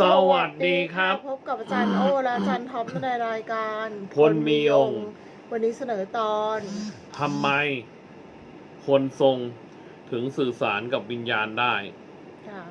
สวัสดีครับ พบกับอาจารย์โอและอาจารย์ท็อปในรายการพลมีองค์ วันนี้เสนอตอนทำไม คนทรงถึงสื่อสารกับวิญญาณได้ ค่ะ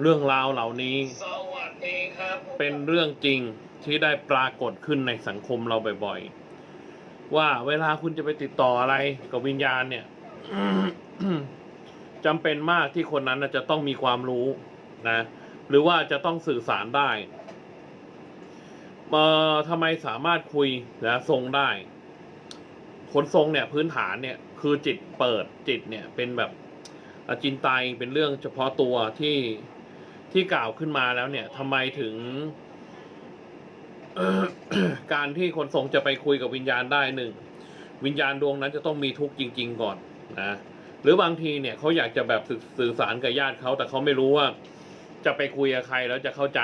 เรื่องราวเหล่านี้ สวัสดีครับเป็นเรื่องจริงที่ได้ปรากฏขึ้นในสังคมเราบ่อยๆ ว่าเวลาคุณจะไปติดต่ออะไรกับวิญญาณเนี่ย จำเป็นมากที่คนนั้นน่ะจะต้องมีความรู้นะ หรือว่าจะต้องสื่อสารได้เอ่อทำไมสามารถคุยและทรงได้ คนทรงเนี่ยพื้นฐานเนี่ยคือจิตเปิดจิตเนี่ยเป็นแบบอจินไตยเป็นเรื่องเฉพาะตัวที่ที่กล่าวขึ้นมาแล้วเนี่ยทำไมถึงการที่คนทรงจะไปคุยกับวิญญาณได้หนึ่งวิญญาณดวงนั้นจะต้องมีทุกข์จริง ๆ ก่อนนะหรือบางทีเนี่ยเขาอยากจะแบบสื่อสื่อสารกับญาติเขาแต่เขาไม่รู้ว่า จะไปคุยกับใครแล้วจะเข้าใจ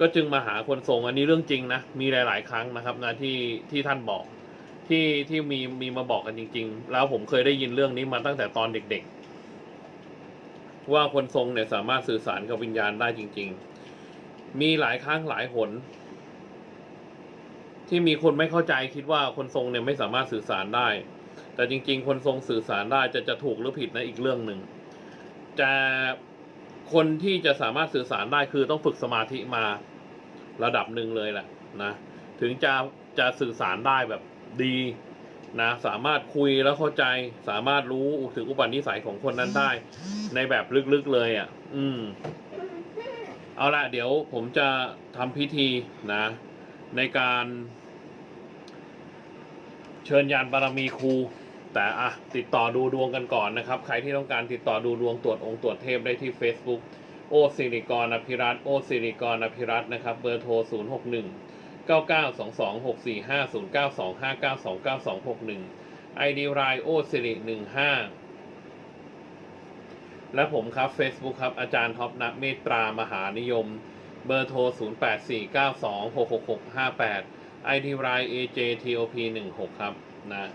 ก็จึงมาหาคนทรงอันนี้เรื่องจริงนะ มีหลาย ๆ ครั้งนะครับนะที่ที่ท่านบอก ที่ที่มีมีมาบอกกันจริง ๆ แล้วผมเคยได้ยินเรื่องนี้มาตั้งแต่ตอนเด็ก ๆ ว่าคนทรงเนี่ยสามารถสื่อสารกับวิญญาณได้จริง ๆ มีหลายครั้งหลายหนที่มีคนไม่เข้าใจคิดว่าคนทรงเนี่ยไม่สามารถสื่อสารได้ แต่จริง ๆ คนทรงสื่อสารได้จะจะถูกหรือผิดนะอีกเรื่องหนึ่งจะ คนที่จะสามารถสื่อสารได้คือต้องฝึกสมาธิมาระดับหนึ่งเลยแหละนะถึงจะจะสื่อสารได้แบบดีนะสามารถคุยแล้วเข้าใจ สามารถรู้ถึงอุปนิสัยของคนนั้นได้ ในแบบลึกๆเลยอะ่ะ อืม เอาละเดี๋ยวผมจะทำพิธีนะ ในการ เชิญยานบารมีครู แต่อะติดต่อดูดวงกันก่อนนะครับ ใครที่ต้องการติดต่อดูดวงตรวจองค์ตรวจเทพได้ที่ Facebook โอสิริกรอภิรัตโอสิริกรอภิรัตน์นะครับ เบอร์โทร 0 6 1 9 9 2 2 6 4 5 0 9 2 5 9 2 9 2 6 1 ID รายโอสิริ15 และผมครับ Facebook ครับ อาจารย์ท็อปนักเมตตามหานิยม เบอร์โทร 0 8 4 9 2 6 6 6 5 8 ID ราย AJTOP 16ครับนะ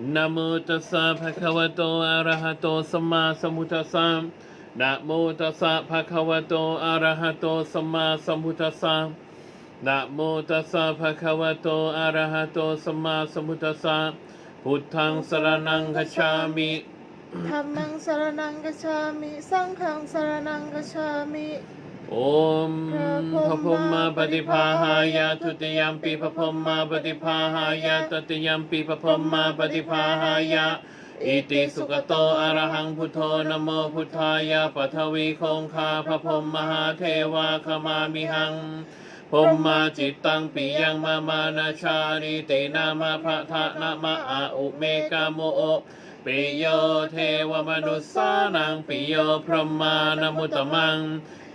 นะโมตัสสะภะคะวะโตอะระหะโตสัมมาสัมพุทธัสสะนะโมตัสสะภะคะวะโตอะระหะโตสัมมาสัมพุทธัสสะนะโมตัสสะภะคะวะโตอะระหะโตสัมมาสัมพุทธัสสะพุทธังสรณังคัจฉามิธรรมังสรนังกัจฉามิ สังฆังสรนังกัจฉามิ โอมพระพรหมาปฏิภาหายาทุติยมปีพระพรหมาปฏิภาหายาตติยมปีพระพรหมาปฏิภาหายาอิติสุกโตอระหังพุทโธนโมพุทธายาปัทวีคงคาพระพรหมมหาเทวาขมามิหังพรหมาจิตตังปิยังมามานาชาริตินามาพระทะนะมะอาอุเมกาโมโอปิโยเทวมนุสสานังปิโยพรหมานมุตตมัง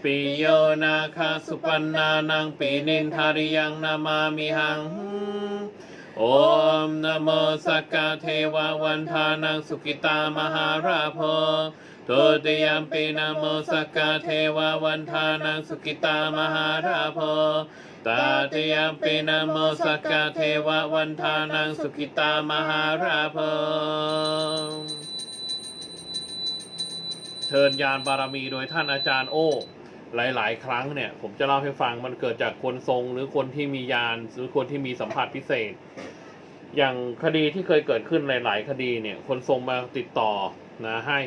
ปิโยนาคาสุปันนานังปีนินทาริยังนามามิหัง โอมนโมสักกะเทวาวันทานังสุกิตามหาราโพทุติยมปีนโมสักกะเทวาวันทานังสุกิตามหาราโพตาติยมปีนโมสักกะเทวาวันทานังสุกิตามหาราโพเชิญยานบารมีโดยท่านอาจารย์โอ้ หลาย ๆ ครั้งเนี่ยผมจะเล่าให้ฟังมันเกิดจากคนทรง หรือคนที่มียานหรือคนที่มีสัมผัสพิเศษ อย่างคดีที่เคยเกิดขึ้นหลาย ๆ คดีเนี่ย คนทรงมาติดต่อนะให้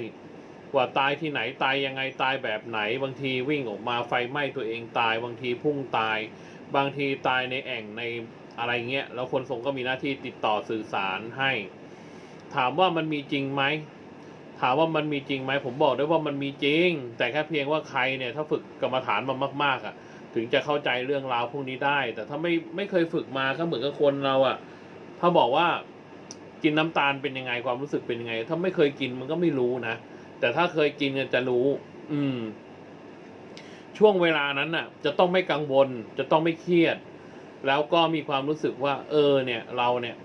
ว่าตายที่ไหนตายยังไงตายแบบไหน บางทีวิ่งออกมาไฟไหม้ตัวเองตาย บางทีพุ่งตาย บางทีตายในแอ่งในอะไรเงี้ยแล้วคนทรงก็มีหน้าที่ติดต่อสื่อสารให้ ถามว่ามันมีจริงไหม ถามว่ามันมีจริงไหมผมบอกได้ว่ามันมีจริง แต่แค่เพียงว่าใครเนี่ยถ้าฝึกกรรมฐานมามาก ๆอะ ถึงจะเข้าใจเรื่องราวพวกนี้ได้ แต่ถ้าไม่ไม่เคยฝึกมาก็เหมือนกับคนเราอะ ถ้าบอกว่ากินน้ำตาลเป็นยังไงความรู้สึกเป็นยังไง ถ้าไม่เคยกินมันก็ไม่รู้นะแต่ถ้าเคยกินจะรู้ อืม ช่วงเวลานั้นน่ะ จะต้องไม่กังวล จะต้องไม่เครียด แล้วก็มีความรู้สึกว่า เออ เนี่ย เราเนี่ย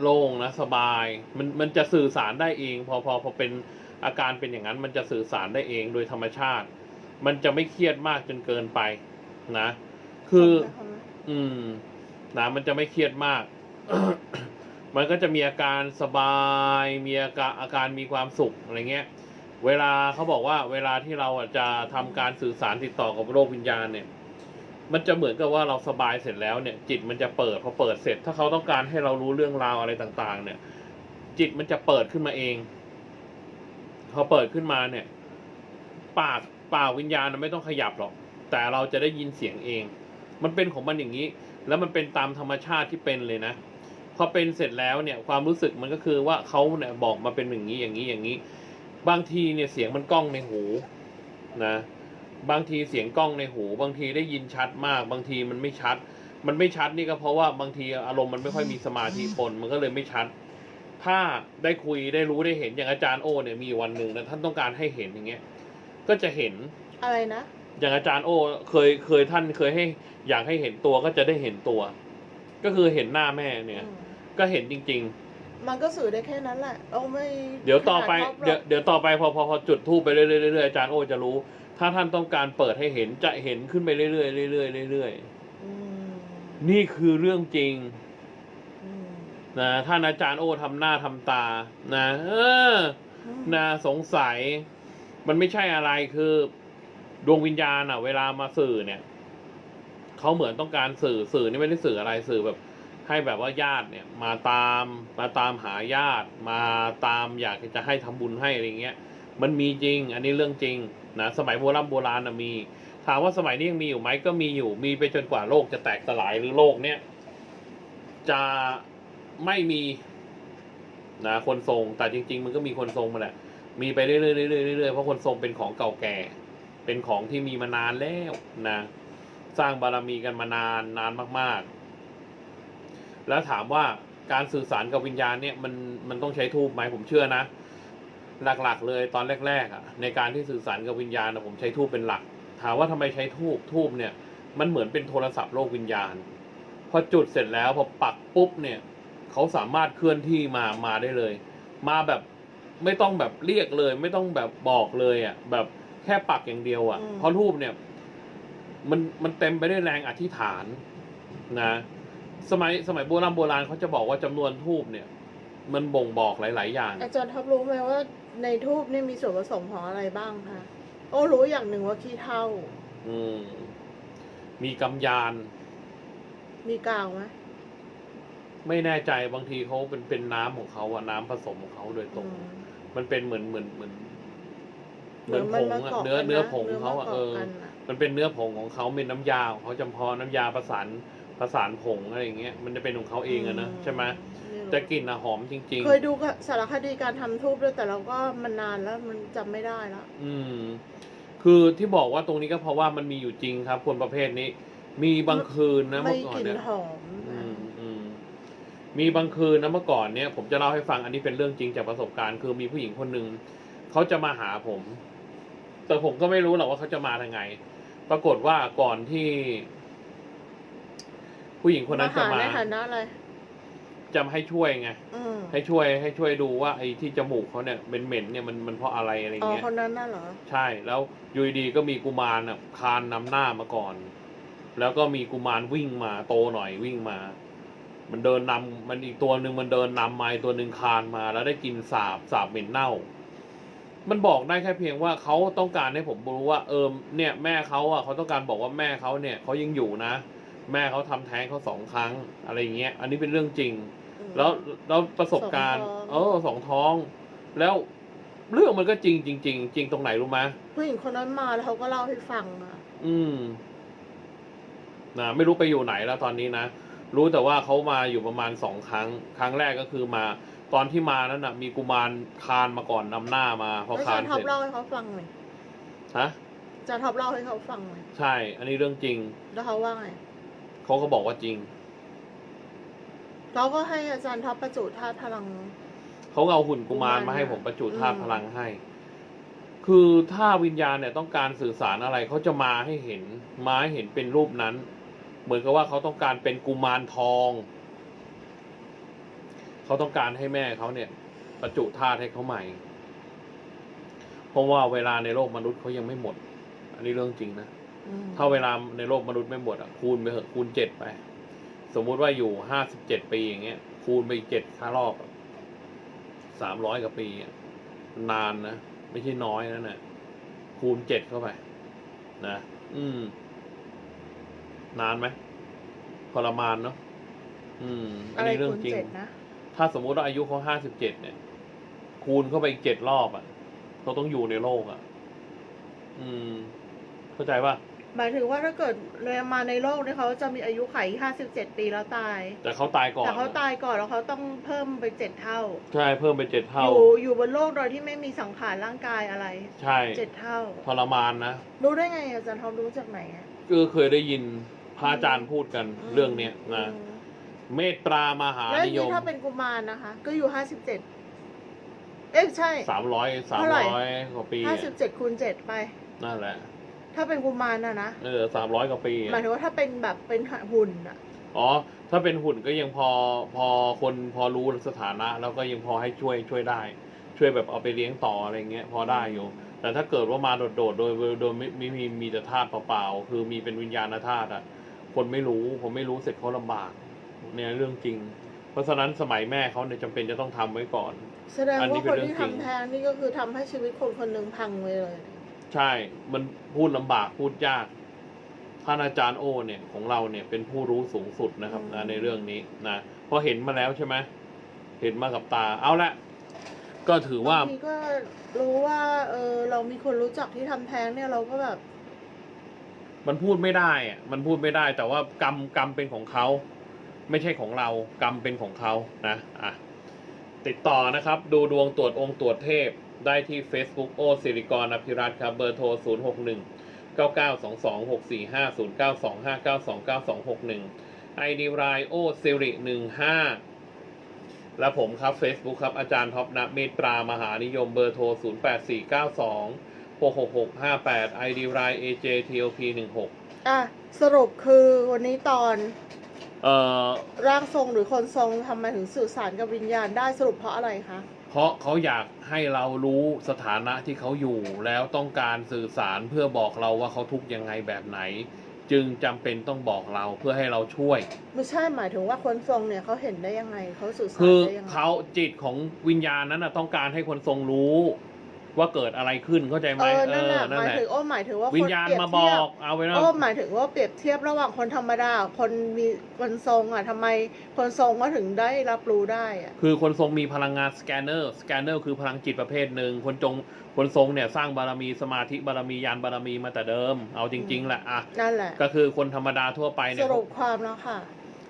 โล่งนะสบาย มันมันจะสื่อสารได้เอง พอพอพอเป็น อาการเป็นอย่างนั้นมันจะสื่อสารได้เองโดยธรรมชาติ มันจะไม่เครียดมากจนเกินไปนะ คือ อืมนะมันจะไม่เครียดมาก มันก็จะมีอาการสบาย มีอาการอาการมีความสุขอะไรเงี้ย เวลาเขาบอกว่า เวลาที่เราอะจะทำการสื่อสารติดต่อกับโลกวิญญาณเนี่ย มันจะเหมือนกับว่าเราสบายเสร็จแล้วเนี่ย จิตมันจะเปิดพอเปิดเสร็จ ถ้าเขาต้องการให้เรารู้เรื่องราวอะไรต่าง ๆ เนี่ย จิตมันจะเปิดขึ้นมาเอง พอเปิดขึ้นมาเนี่ย ปากปากวิญญาณไม่ต้องขยับหรอก แต่เราจะได้ยินเสียงเอง มันเป็นของมันอย่างนี้ แล้วมันเป็นตามธรรมชาติที่เป็นเลยนะพอเป็นเสร็จแล้วเนี่ยความรู้สึกมันก็คือว่าเขาเนี่ยบอกมาเป็นอย่างนี้อย่างนี้อย่างนี้ บางทีเนี่ยเสียงมันก้องในหูนะ บางทีเสียงก้องในหู บางทีได้ยินชัดมาก บางทีมันไม่ชัด มันไม่ชัดนี่ก็เพราะว่าบางทีอารมณ์มันไม่ค่อยมีสมาธิปนมันก็เลยไม่ชัด ถ้าได้คุยได้รู้ได้เห็นอย่างอาจารย์โอเนี่ยมีอยู่วันหนึ่งนะท่านต้องการให้เห็นอย่างเงี้ย ก็จะเห็นอะไรนะ อย่างอาจารย์โอเคยเคยท่านเคยให้อยากให้เห็นตัวก็จะได้เห็นตัว ก็คือเห็นหน้าแม่เนี่ยอืมก็เห็นจริงมันก็สื่อได้แค่นั้นแหละเอาไม่ๆเดี๋ยวต่อไปขนาดรอบๆเดี๋ยวเดี๋ยวต่อไปพอพอพอจุดทูบไปเรื่อยๆเรื่อยๆอาจารย์โอจะรู้ ถ้าท่านต้องการเปิดให้เห็นจะเห็นขึ้นไปเรื่อยๆเรื่อยๆเรื่อยอืมๆนี่คือเรื่องจริงอืม นะท่านอาจารย์โอทำหน้าทำตา นะเออนะสงสัย มันไม่ใช่อะไรคือ ดวงวิญญาณอะ เวลามาสื่อเนี่ยเขาเหมือนต้องการสื่อสื่อนี่ไม่ได้สื่ออะไรสื่อแบบ ให้แบบว่าญาติเนี่ย มาตามมาตามหาญาติ มาตามอยากจะให้ทำบุญให้อะไรเงี้ยมันมีจริง อันนี้เรื่องจริงนะสมัยโบราณโบราณนะมี ถามว่าสมัยนี้ยังมีอยู่ไหมก็มีอยู่มีไปจนกว่าโลกจะแตกสลายหรือโลกเนี่ยจะ ไม่มีนะคนทรง แต่จริง ๆ มันก็มีคนทรงมาแหละ มีไปเรื่อยๆเรื่อยๆเรื่อยๆเพราะคนทรงเป็นของเก่าแก่ เป็นของที่มีมานานแล้วนะ สร้างบารมีกันมานานนานมาก ๆ แล้วถามว่าการสื่อสารกับวิญญาณเนี่ยมันมันต้องใช้ทูบไหมผมเชื่อนะ หลักๆ เลยตอนแรกๆอะในการที่สื่อสารกับวิญญาณนะผมใช้ทูบเป็นหลัก ถามว่าทำไมใช้ทูบทูบเนี่ย มันเหมือนเป็นโทรศัพท์โลกวิญญาณ พอจุดเสร็จแล้วพอปักปุ๊บเนี่ย เขาสามารถเคลื่อนที่มามาได้เลย มาแบบไม่ต้องแบบเรียกเลย ไม่ต้องแบบบอกเลยอะแบบแค่ปักอย่างเดียวอะ อืม เพราะรูปเนี่ย มันมันเต็มไปด้วยแรงอธิษฐานนะ สมัยสมัยโบราณโบราณเขาจะบอกว่าจำนวนทูบเนี่ย มันบ่งบอกหลาย ๆ อย่าง อาจารย์ท็อปรู้ไหมว่าในทูบนี่มีส่วนผสมของอะไรบ้างคะโอ้รู้อย่างหนึ่งว่าขี้เถ้าอืม มีกำยาน มีกาวไหม ไม่แน่ใจบางทีเขาเป็นเป็นน้ำของเขาอะน้ำผสมของเขาโดยตรงอืมมันเป็นเหมือนเหมือนเหมือนเหมือนเหผมือนงมันอะมาเกาะเนื้อกันนะเนื้อผงเนื้อเขาอะมาเอเกาะอกันอะมันเป็นเนื้อผงของเขาเป็นน้ำยาของเขาจำเพาะน้ำยาประสานประสานผงอะไรอย่างเงี้ยมันจะเป็นของเขาเองอะนะใช่ไหมไม่รู้แต่กลิ่นอะหอมจริงเคยดูสารคดีการทำทูบด้วยแต่เราก็มันนานแล้วมันจำไม่ได้แล้วๆอืม คือที่บอกว่าตรงนี้ก็เพราะว่ามันมีอยู่จริงครับ คนประเภทนี้ มีบางคืนนะไม่เมื่อก่อนกลิ่นเนี่ยหอมอืนะมอืม มีบางคืนนะเมื่อก่อนเนี่ยผมจะเล่าให้ฟังอันนี้เป็นเรื่องจริงจากประสบการณ์คือมีผู้หญิงคนหนึ่งเขาจะมาหาผม แต่ผมก็ไม่รู้หรอกว่าเขาจะมาทางไง ปรากฏว่าก่อนที่ ผู้หญิงคนนั้นจะหมาในฐานะอะไรจะให้ช่วยไงอืมให้ช่วยให้ช่วยดูว่าไอ้ที่จมูกเขาเนี่ยเหม็นๆเนี่ยมันมันเพราะอะไรอะไรอ๋อเงี้ยคนนั้นน่ะเหรอใช่ แล้วอยูดีๆก็มีกุมารน่ะคานนำหน้ามาก่อน แล้วก็มีกุมารวิ่งมาโตหน่อยวิ่งมา มันเดินนำมันอีกตัวหนึ่งมันเดินนำมาอีกตัวหนึ่งคานมาแล้วได้กินสาบสาบเหม็นเน่า มันบอกได้แค่เพียงว่าเขาต้องการให้ผมรู้ว่า เออเนี่ยแม่เขาอะเขาต้องการบอกว่าแม่เขาเนี่ยเขายังอยู่นะ แม่เขาทำแท้งเขาสองครั้งอะไรอย่างเงี้ย อันนี้เป็นเรื่องจริงอืมแล้วแล้วประสบการณ์สองท้องเออสองท้อง แล้วเรื่องมันก็จริงจริงจริงจริงตรงไหนรู้ไหมผู้หญิงคนนั้นมาแล้วเขาก็เล่าให้ฟังอะอืมนะไม่รู้ไปอยู่ไหนแล้วตอนนี้นะ รู้แต่ว่าเขามาอยู่ประมาณสองครั้ง ครั้งแรกก็คือมาตอนที่มานั้นนะมีกุมารคานมาก่อนนำหน้ามาพอแล้วอาคาจานรย์ท็อเสปร็จเล่าให้เขาฟังหน่อยฮะอาจารย์ท็อปเล่าให้เขาฟังหน่อยใช่ อันนี้เรื่องจริงแล้วเขาว่าไงเขาก็บอกว่าจริงเราก็ให้อาจารย์ท็อปประจุธาตุพลัง เขาเอาหุ่นกุมารกุมารมาให้ผมประจุธาตุอืม พลังให้ คือถ้าวิญญาณเนี่ยต้องการสื่อสารอะไรเขาจะมาให้เห็นมาให้เห็นเป็นรูปนั้น เหมือนกับว่าเขาต้องการเป็นกุมารทอง เขาต้องการให้แม่เขาเนี่ยประจุธาตุให้เขาใหม่ เพราะว่าเวลาในโลกมนุษย์เขายังไม่หมด อันนี้เรื่องจริงนะอืมถ้าเวลาในโลกมนุษย์ไม่หมดอะคูณไปเถอะคูณเจ็ดไป สมมุติว่าอยู่ห้าสิบเจ็ดปีอย่างเงี้ย คูณไปอีกเจ็ดค่ารอบสามร้อยกว่าปีอะนานนะ ไม่ใช่น้อยนั่นน่ะคูณเจ็ดเข้าไป นะ อืม นานไหมทรมานเนาะอืม อัอะนไรนี้เรื่อคูงณจริงเจ็ดนะถ้าสมมุติว่าอายุเขาห้าสิบเจ็ดเนี่ย คูณเข้าไปอีกเจ็ดรอบอะเขาต้องอยู่ในโลกอะ อืม เข้าใจป่ะหมายถึงว่าถ้าเกิดเลยมาในโลกเนี่ยเขาจะมีอายุไขห้าสิบเจ็ดปีแล้วตาย แต่เขาตายก่อนแต่เขาตายก่อนแล้วเขาต้องเพิ่มไปเจ็ดเท่า ใช่เพิ่มไปเจ็ดอเท่ายู่อยู่บนโลกโดยที่ไม่มีสังขารร่างกายอะไร ใช่เจ็ดเท่าทรมานนะ รู้ได้ไงอาจารย์ทอมรู้จากไหนอะก็เคยได้ยิน พระอาจารย์พูดกันเรื่องเนี้ยนะอืมเมตตามหาแล้วนิยนี่มถ้าเป็นกุมารนะคะ ก็อยู่ห้าสิบเจ็ดเอ๊ะใช่ สามร้อยสามเท่าไหร่ ร้อยกว่าปีห้าอะสิบเจ็ดคูณเจ็ดไป นั่นแหละถ้าเป็นกุมารนะนะเออสามร้อยกว่าปีอะหมายถึงว่าถ้าเป็นแบบเป็นหุ่นอะอ๋อ ถ้าเป็นหุ่นก็ยังพอพอคนพอรู้สถานะ แล้วก็ยังพอให้ช่วยช่วยได้ ช่วยแบบเอาไปเลี้ยงต่ออะไรเงี้ยพอได้อยู่ แต่ถ้าเกิดว่ามาโดดๆโดยโดยไม่ไม่มีมีแต่ธาตุเปล่าๆคือมีเป็นวิญญาณธาตุอะ คนไม่รู้ผมไม่รู้เสร็จเขาลำบากเนี่ยเรื่องจริง เพราะฉะนั้นสมัยแม่เขาเนี่ยจำเป็นจะต้องทำไว้ก่อน แสดงอันนี้ว่าเป็คนนเรื่องที่จริง ทำแท้งนี่ก็คือทำให้ชีวิตคนคนหนึ่งพังไปเลย ใช่ มันพูดลำบากพูดยาก ท่านอาจารย์โอเนี่ยของเราเนี่ยเป็นผู้รู้สูงสุดนะครับอืม นะในเรื่องนี้นะเพราะเห็นมาแล้วใช่ไหมเห็นมากับตา เอาละก็ถือว่า บางทีก็รู้ว่าเออเรามีคนรู้จักที่ทำแท้งเนี่ยเราก็แบบ มันพูดไม่ได้อะมันพูดไม่ได้แต่ว่ากรรมกรรมเป็นของเขา ไม่ใช่ของเรา กรรมเป็นของเขานะอะติดต่อนะครับ ดูดวงตรวจองค์ตรวจเทพได้ที่ Facebook โอสิริกรอภิรัตครับ เบอร์โทร 0 6 1 9 9 2 2 6 4 5 0 9 2 5 9 2 9 2 6 1 ID รายโอสิริ15 และผมครับ Facebook ครับ อาจารย์ท็อปนะเมตรามหานิยมเบอร์โทร 08492 8 4 9 2 6 6 6 5 8 ID ราย AJTOP 16อะสรุปคือวันนี้ตอนเอ่อร่างทรงหรือคนทรงทำไมถึงสื่อสารกับวิญญาณได้สรุปเพราะอะไรคะ เพราะเขาอยากให้เรารู้สถานะที่เขาอยู่ แล้วต้องการสื่อสารเพื่อบอกเราว่าเขาทุกข์ยังไงแบบไหน จึงจำเป็นต้องบอกเราเพื่อให้เราช่วย ไม่ใช่หมายถึงว่าคนทรงเนี่ยเขาเห็นได้ยังไงเขาสื่อสารคือได้ยังไงเขาจิตของวิญญาณนั้นนะต้องการให้คนทรงรู้ ว่าเกิดอะไรขึ้นเข้าใจไหมเออนั่นแหละนั่หนมายแหละถึงโอ้หมายถึงว่าวิคญนญาณเปรียบมาบเทียอบกเอาไว้นะโอ้หมายถึงว่าเปรียบเทียบระหว่างคนธรรมดากับคนมีคนทรงอะทำไมคนทรงก็ถึงได้รับรู้ได้อะคือคนทรงมีพลังงานสแกนเนอร์สแกนเนอร์คือพลังจิตประเภทหนึ่งคนจงคนทรงเนี่ยสร้างบารมีสมาธิบารมียานบารมีมาแต่เดิม เอาจริง ๆแหละอะนั่นแหละก็คือคนธรรมดาทั่วไปสเนี่ยรุปความแล้วค่ะ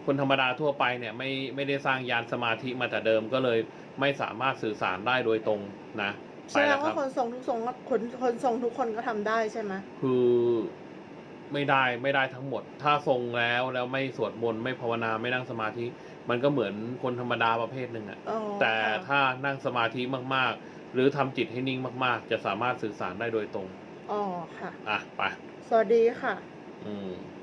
คนธรรมดาทั่วไปเนี่ยไม่ไม่ได้สร้างยานสมาธิมาแต่เดิมก็เลยไม่สามารถสื่อสารได้โดยตรงนะ แสไปดแล้วงคว่ารับคนทรงทุกทรงก็คนคนทรงทุกคนก็ทำได้ใช่ไหมคือไม่ได้ไม่ได้ทั้งหมด ถ้าทรงแล้วแล้วไม่สวดมนต์ไม่ภาวนาไม่นั่งสมาธิ มันก็เหมือนคนธรรมดาประเภทหนึ่งอะอ๋อแต่ค่ะถ้านั่งสมาธิมากๆ หรือทำจิตให้นิ่งมากๆ จะสามารถสื่อสารได้โดยตรง อ๋อค่ะ อะไป สวัสดีค่ะ อืม